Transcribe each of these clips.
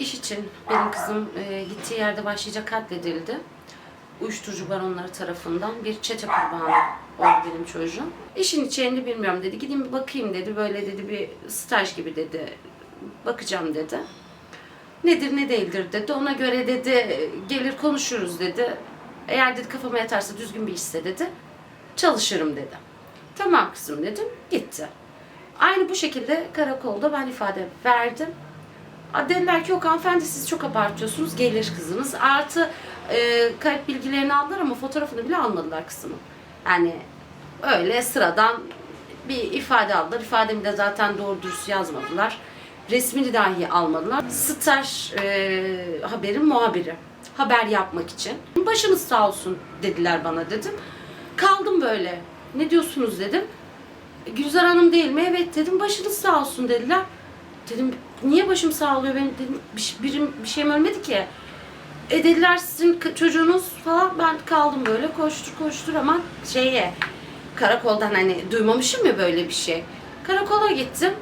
İş için benim kızım e, gittiği yerde başlayacak katledildi. Uyuşturucu baronları tarafından bir çete kurbanı oldu benim çocuğum. İşin içeriğini bilmiyorum dedi. Gideyim bir bakayım dedi. Böyle dedi bir staj gibi dedi. Bakacağım dedi. Nedir ne değildir dedi. Ona göre dedi gelir konuşuruz dedi. Eğer dedi kafama yatarsa düzgün bir işse dedi. Çalışırım dedi. Tamam kızım dedim. Gitti. Aynı bu şekilde karakolda ben ifade verdim. Dediler ki yok hanımefendi siz çok abartıyorsunuz gelir kızınız. Artı e, kayıp bilgilerini aldılar ama fotoğrafını bile almadılar kızımın. Yani öyle sıradan bir ifade aldılar. İfademi de zaten doğru dürüst yazmadılar. Resmini dahi almadılar. Star e, haberin muhabiri. Haber yapmak için. Başınız sağ olsun dediler bana dedim. Kaldım böyle. Ne diyorsunuz dedim. Gülzar Hanım değil mi? Evet dedim. Başınız sağ olsun dediler. Dedim niye başım sağ oluyor benim dedim bir, birim, bir şeyim ölmedi ki. E dediler sizin çocuğunuz falan ben kaldım böyle koştur koştur ama şeye karakoldan hani duymamışım ya böyle bir şey. Karakola gittim.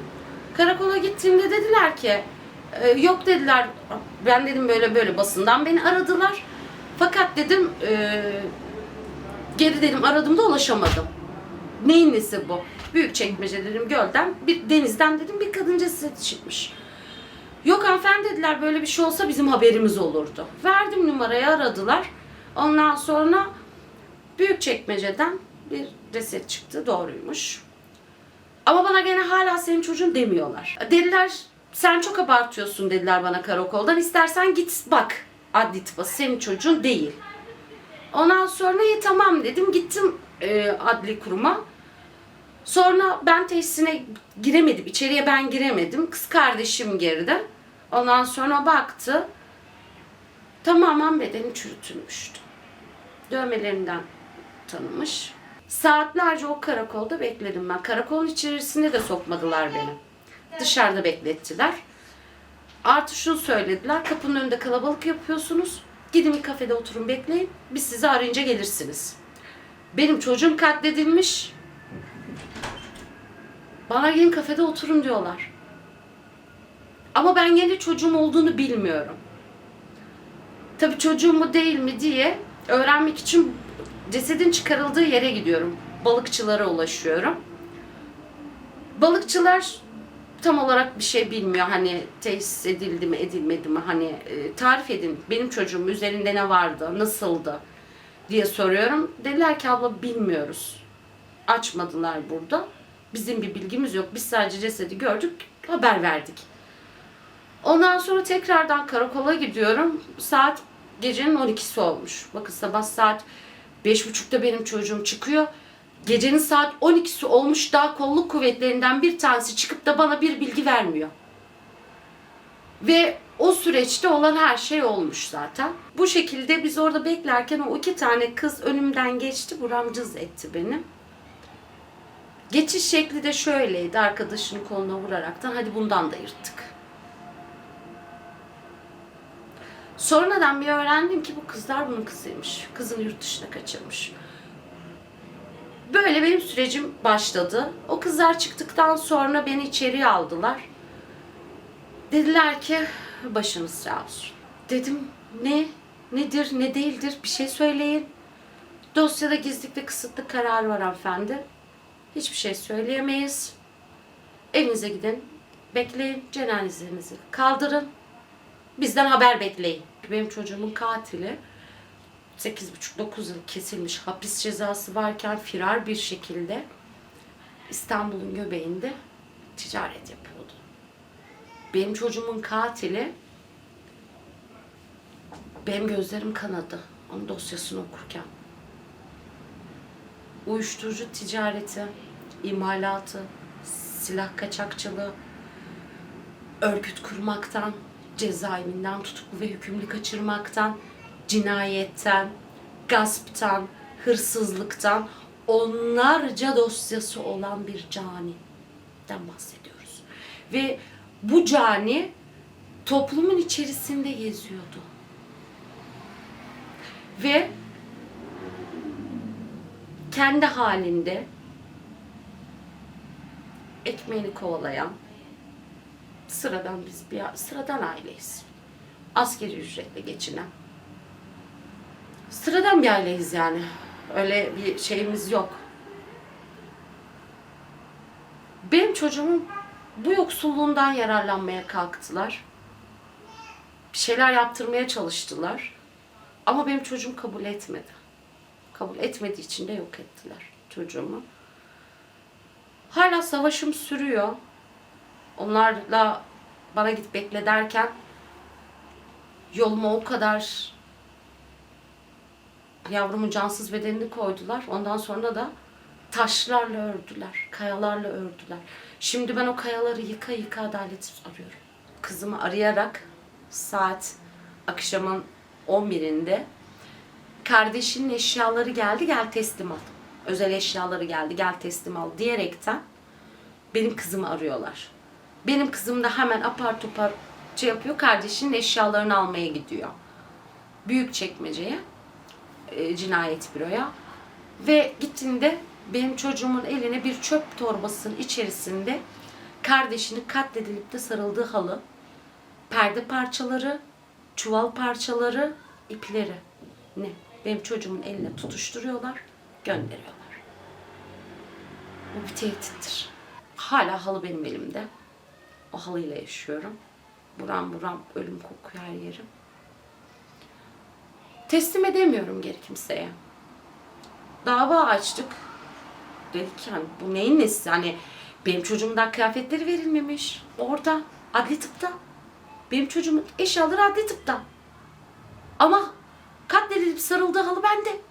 Karakola gittiğimde dediler ki e, yok dediler ben dedim böyle böyle basından beni aradılar. Fakat dedim e, geri dedim aradığımda ulaşamadım. Neyin nesi bu? Büyük çekmece dedim gölden, bir denizden dedim bir kadın cesedi çıkmış. Yok hanımefendi dediler böyle bir şey olsa bizim haberimiz olurdu. Verdim numarayı aradılar. Ondan sonra büyük çekmeceden bir ceset çıktı doğruymuş. Ama bana gene hala senin çocuğun demiyorlar. Dediler sen çok abartıyorsun dediler bana karakoldan. İstersen git bak adli tıpa senin çocuğun değil. Ondan sonra iyi tamam dedim. Gittim e, adli kuruma. Sonra ben tesisine giremedim. İçeriye ben giremedim. Kız kardeşim girdi. Ondan sonra baktı. Tamamen bedeni çürütülmüştü. Dövmelerinden tanımış. Saatlerce o karakolda bekledim ben. Karakolun içerisine de sokmadılar beni. Dışarıda beklettiler. Artı şunu söylediler. Kapının önünde kalabalık yapıyorsunuz. Gidin bir kafede oturun bekleyin. Biz sizi arayınca gelirsiniz. Benim çocuğum katledilmiş. Bana gelin kafede oturun diyorlar. Ama ben yine çocuğum olduğunu bilmiyorum. Tabii çocuğum mu değil mi diye öğrenmek için cesedin çıkarıldığı yere gidiyorum. Balıkçılara ulaşıyorum. Balıkçılar tam olarak bir şey bilmiyor. Hani tesis edildi mi edilmedi mi hani e, tarif edin. Benim çocuğum üzerinde ne vardı, nasıldı diye soruyorum. Dediler ki abla bilmiyoruz. Açmadılar burada. Bizim bir bilgimiz yok. Biz sadece cesedi gördük, haber verdik. Ondan sonra tekrardan karakola gidiyorum. Saat gecenin 12'si olmuş. Bakın sabah saat 5.30'da benim çocuğum çıkıyor. Gecenin saat 12'si olmuş daha kolluk kuvvetlerinden bir tanesi çıkıp da bana bir bilgi vermiyor. Ve o süreçte olan her şey olmuş zaten. Bu şekilde biz orada beklerken o iki tane kız önümden geçti. Buram cız etti beni. Geçiş şekli de şöyleydi. Arkadaşının koluna vuraraktan hadi bundan da yırttık. Sonradan bir öğrendim ki bu kızlar bunun kızıymış. Kızını yurt dışına kaçırmış. Böyle benim sürecim başladı. O kızlar çıktıktan sonra beni içeriye aldılar. Dediler ki başınız sağ olsun. Dedim ne? Nedir, ne değildir bir şey söyleyin. Dosyada gizlilik ve kısıtlı karar var hanımefendi. Hiçbir şey söyleyemeyiz. Evinize gidin. Bekleyin. Cenazenizi kaldırın. Bizden haber bekleyin. Benim çocuğumun katili 8,5-9 yıl kesilmiş hapis cezası varken firar bir şekilde İstanbul'un göbeğinde ticaret yapıyordu. Benim çocuğumun katili benim gözlerim kanadı. Onun dosyasını okurken. Uyuşturucu ticareti, imalatı, silah kaçakçılığı, örgüt kurmaktan, cezaevinden tutuklu ve hükümlü kaçırmaktan, cinayetten, gasptan, hırsızlıktan onlarca dosyası olan bir caniden bahsediyoruz. Ve bu cani toplumun içerisinde geziyordu. Ve kendi halinde ekmeğini kovalayan sıradan biz bir sıradan aileyiz. Askeri ücretle geçinen. Sıradan bir aileyiz yani. Öyle bir şeyimiz yok. Benim çocuğumun bu yoksulluğundan yararlanmaya kalktılar. Bir şeyler yaptırmaya çalıştılar. Ama benim çocuğum kabul etmedi. Kabul etmediği için de yok ettiler çocuğumu. Hala savaşım sürüyor. Onlarla bana git bekle derken yoluma o kadar yavrumun cansız bedenini koydular. Ondan sonra da taşlarla ördüler, kayalarla ördüler. Şimdi ben o kayaları yıka yıka adalet arıyorum. Kızımı arayarak saat akşamın 11'inde kardeşinin eşyaları geldi gel teslim al. Özel eşyaları geldi gel teslim al diyerekten benim kızımı arıyorlar. Benim kızım da hemen apar topar şey yapıyor kardeşinin eşyalarını almaya gidiyor. Büyük çekmeceye e, cinayet büroya ve gittiğinde benim çocuğumun eline bir çöp torbasının içerisinde kardeşinin katledilip de sarıldığı halı, perde parçaları, çuval parçaları, ipleri ne? Benim çocuğumun eline tutuşturuyorlar, gönderiyorlar. Bu bir tehdittir. Hala halı benim elimde. O halıyla yaşıyorum. Buram buram ölüm kokuyor her yerim. Teslim edemiyorum geri kimseye. Dava açtık. Dedik ki hani bu neyin nesi? Hani benim çocuğumun daha kıyafetleri verilmemiş. Orada adli tıpta. Benim çocuğumun eşyaları adli tıpta. Ama katledilip sarıldığı halı bende.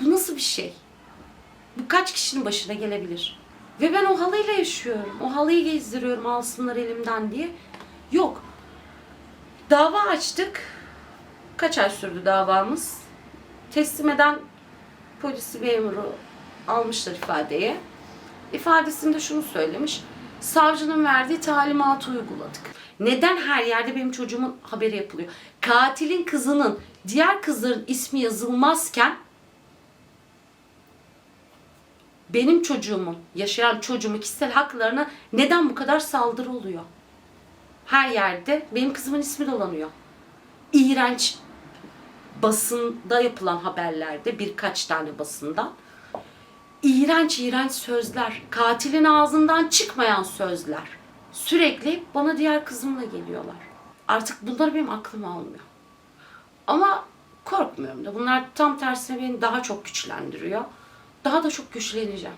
Bu nasıl bir şey? Bu kaç kişinin başına gelebilir? Ve ben o halıyla yaşıyorum. O halıyı gezdiriyorum alsınlar elimden diye. Yok. Dava açtık. Kaç ay sürdü davamız? Teslim eden polisi memuru almışlar ifadeye. İfadesinde şunu söylemiş. Savcının verdiği talimatı uyguladık. Neden her yerde benim çocuğumun haberi yapılıyor? Katilin kızının diğer kızların ismi yazılmazken benim çocuğumun, yaşayan çocuğumun kişisel haklarına neden bu kadar saldırı oluyor? Her yerde benim kızımın ismi dolanıyor. İğrenç basında yapılan haberlerde birkaç tane basından iğrenç iğrenç sözler, katilin ağzından çıkmayan sözler sürekli bana diğer kızımla geliyorlar. Artık bunları benim aklım almıyor. Ama korkmuyorum da. Bunlar tam tersine beni daha çok güçlendiriyor. Daha da çok güçleneceğim.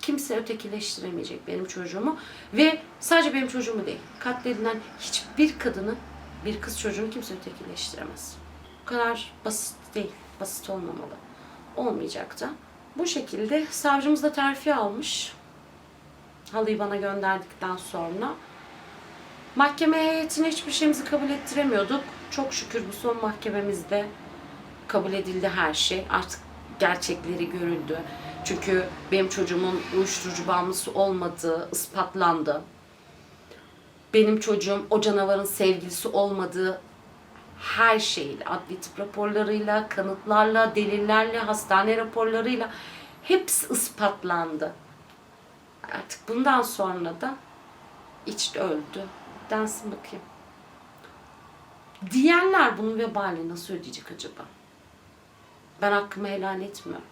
Kimse ötekileştiremeyecek benim çocuğumu. Ve sadece benim çocuğumu değil. Katledilen hiçbir kadını, bir kız çocuğunu kimse ötekileştiremez. Bu kadar basit değil. Basit olmamalı. Olmayacak da. Bu şekilde savcımız da terfi almış. Halıyı bana gönderdikten sonra. Mahkeme heyetine hiçbir şeyimizi kabul ettiremiyorduk. Çok şükür bu son mahkememizde kabul edildi her şey. Artık gerçekleri görüldü. Çünkü benim çocuğumun uyuşturucu bağımlısı olmadığı ispatlandı. Benim çocuğum o canavarın sevgilisi olmadığı her şeyle, adli tıp raporlarıyla, kanıtlarla, delillerle, hastane raporlarıyla hepsi ispatlandı. Artık bundan sonra da içti öldü. Densin bakayım. Diyenler bunun vebalini nasıl ödeyecek acaba? Ben hakkımı helal etmiyorum.